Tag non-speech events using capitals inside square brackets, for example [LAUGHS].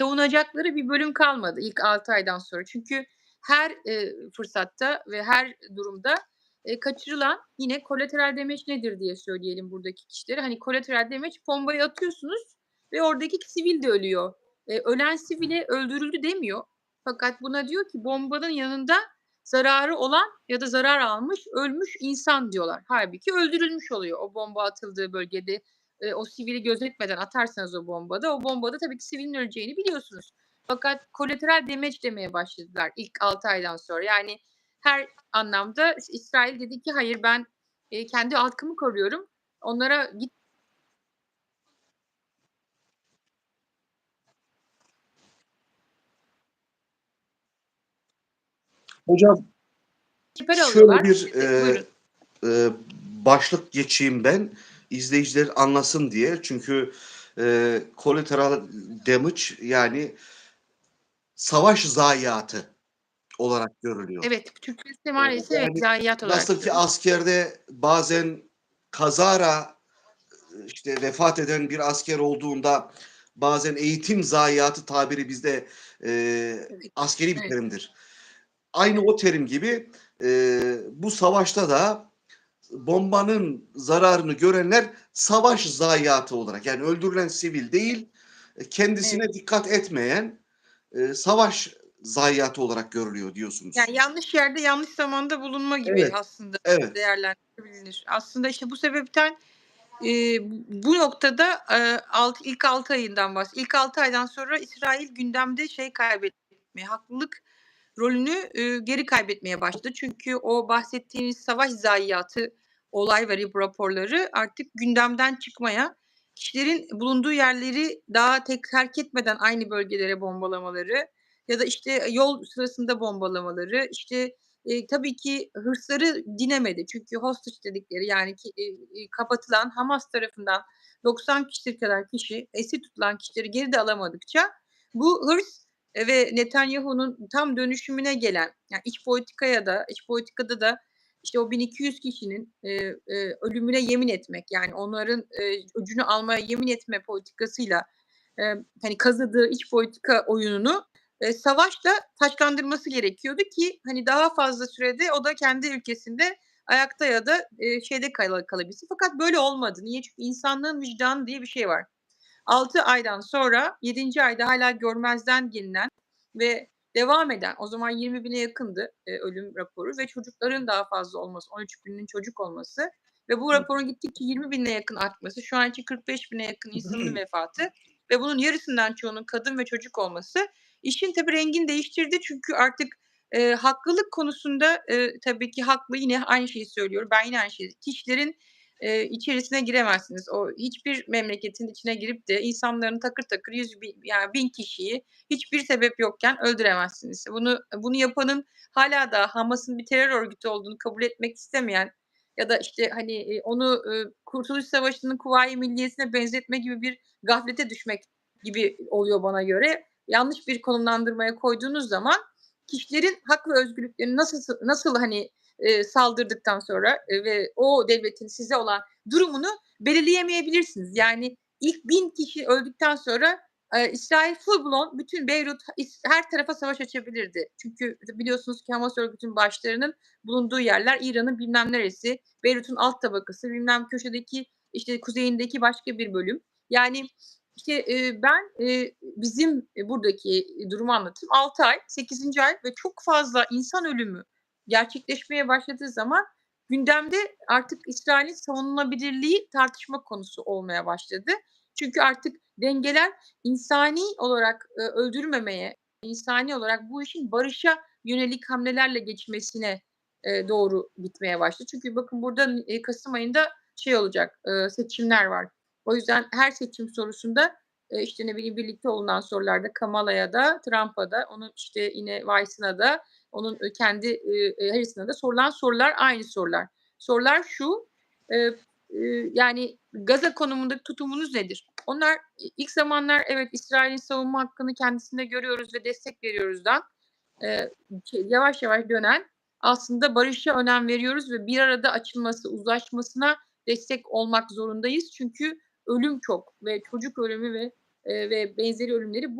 savunacakları bir bölüm kalmadı ilk 6 aydan sonra. Çünkü her, eee, fırsatta ve her durumda, eee, kaçırılan yine collateral damage nedir diye söyleyelim buradaki kişilere. Hani collateral damage bombayı atıyorsunuz ve oradaki sivil de ölüyor. Eee, ölen sivile öldürüldü demiyor. Fakat buna diyor ki bombanın yanında zararı olan ya da zarar almış, ölmüş insan diyorlar. Hâlbuki öldürülmüş oluyor o bomba atıldığı bölgede. Eee, o sivili gözetmeden atarsanız o bombada, o bombada tabii ki sivilin öleceğini biliyorsunuz. Fakat collateral damage demeye başladılar ilk 6 aydan sonra. Yani her anlamda İs İsrail dedi ki hayır ben, eee, kendi halkımı koruyorum. Onlara git Hocam şöyle bir, buyurun. eee, başlık geçeyim ben, izleyiciler anlasın diye. Çünkü, eee, collateral damage yani savaş zayiatı olarak görülüyor. Evet, Türkçesi maalesef yani zayiat olarak nasıl ki askerde bazen kazara, işte, vefat eden bir asker olduğunda bazen eğitim zayiatı tabiri bizde, Evet, askeri bir evet. terimdir. Aynı o terim gibi, eee, bu savaşta da bombanın zararını görenler savaş zayiatı olarak yani öldürülen sivil değil, eee, kendisine Evet. dikkat etmeyen, eee, savaş zayiatı olarak görülüyor diyorsunuz. Yani yanlış yerde yanlış zamanda bulunma gibi Evet, aslında evet. değerlendirilebilir. Aslında işte bu sebepten, eee, bu noktada, eee, alt ilk 6 ayından bahs ilk 6 aydan sonra İsrail gündemde şey kaybetmeye, haklılık rolünü, eee, geri kaybetmeye başladı. Çünkü o bahsettiğimiz savaş zayiatı olay ve raporları artık gündemden çıkmaya, kişilerin bulunduğu yerleri daha tek terk etmeden aynı bölgelere bombalamaları ya da işte yol sırasında bombalamaları, işte, eee, tabii ki hırsları dinemedi. Çünkü hostage dedikleri yani ki eee, eee, kapatılan Hamas tarafından 90 kişi kadar kişi, esir tutulan kişileri geri de alamadıkça bu hırs, eee, ve Netanyahu'nun tam dönüşümüne gelen, yani iç politikaya da iç politikada da işte o 1200 kişinin, eee, eee, ölümüne yemin etmek yani onların, eee, öcünü almaya yemin etme politikasıyla, eee, hani kazıdığı iç politika oyununu, eee, savaşla taçlandırması gerekiyordu ki hani daha fazla sürede o da kendi ülkesinde ayakta ya da, eee, şeyde kala kalabilsin. Fakat böyle olmadı. Niye? Çünkü insanlığın vicdanı diye bir şey var. 6 aydan sonra 7'nci ayda hâlâ görmezden gelinen ve devam eden, o zaman 20.000'e yakındı, eee, ölüm raporu ve çocukların daha fazla olması, 13.000'in çocuk olması ve bu raporun gittikçe 20.000'e yakın artması, şu an için 45.000'e yakın insanın [LAUGHS] vefatı ve bunun yarısından çoğunun kadın ve çocuk olması işin tabii rengini değiştirdi. Çünkü artık, eee, haklılık konusunda, eee, tabii ki haklı yine aynı şeyi söylüyorum. Ben yine aynı şeyi kişilerin, eee, içerisine giremezsiniz. O hiçbir memleketin içine girip de insanların takır takır yüz bin yani 1000 kişiyi hiçbir sebep yokken öldüremezsiniz. Bunu bunu yapanın hâlâ daha Hamas'ın bir terör örgütü olduğunu kabul etmek istemeyen ya da işte hani, eee, onu, ııı, Kurtuluş Savaşı'nın Kuvayi Milliyesi'ne benzetme gibi bir gaflete düşmek gibi oluyor bana göre. Yanlış bir konumlandırmaya koyduğunuz zaman kişilerin hak ve özgürlüklerini nasıl nasıl hani, eee, saldırdıktan sonra, eee, ve o devletin size olan durumunu belirleyemeyebilirsiniz. Yani ilk 1000 kişi öldükten sonra, eee, İsrail full blown bütün Beyrut, her tarafa savaş açabilirdi. Çünkü biliyorsunuz ki Hamas örgütünün başlarının bulunduğu yerler İran'ın bilmem neresi, Beyrut'un alt tabakası, bilmem köşedeki, işte kuzeyindeki başka bir bölüm. Yani işte, eee, ben, eee, bizim, eee, buradaki durumu anlatayım. 6 ay, 8'inci ay ve çok fazla insan ölümü gerçekleşmeye başladığı zaman gündemde artık İsrail'in savunulabilirliği tartışma konusu olmaya başladı. Çünkü artık dengeler insani olarak, eee, öldürmemeye, insani olarak bu işin barışa yönelik hamlelerle geçmesine, eee, doğru gitmeye başladı. Çünkü bakın burada, eee, kasım ayında şey olacak, eee, seçimler var. O yüzden her seçim sorusunda, eee, işte ne bileyim birlikte olunan sorularda Kamala'ya da Trump'a da onun işte yine Vice'ına da onun, kendi, eee, Harris'ına da sorulan sorular aynı sorular. Sorular şu, eee, eee, yani Gazze konumundaki tutumunuz nedir? Onlar ilk zamanlar evet İsrail'in savunma hakkını kendisinde görüyoruz ve destek veriyoruzdan, şey yavaş yavaş dönen aslında barışa önem veriyoruz ve bir arada açılması, uzlaşmasına destek olmak zorundayız. Çünkü ölüm çok ve çocuk ölümü ve, eee, ve benzeri ölümleri bu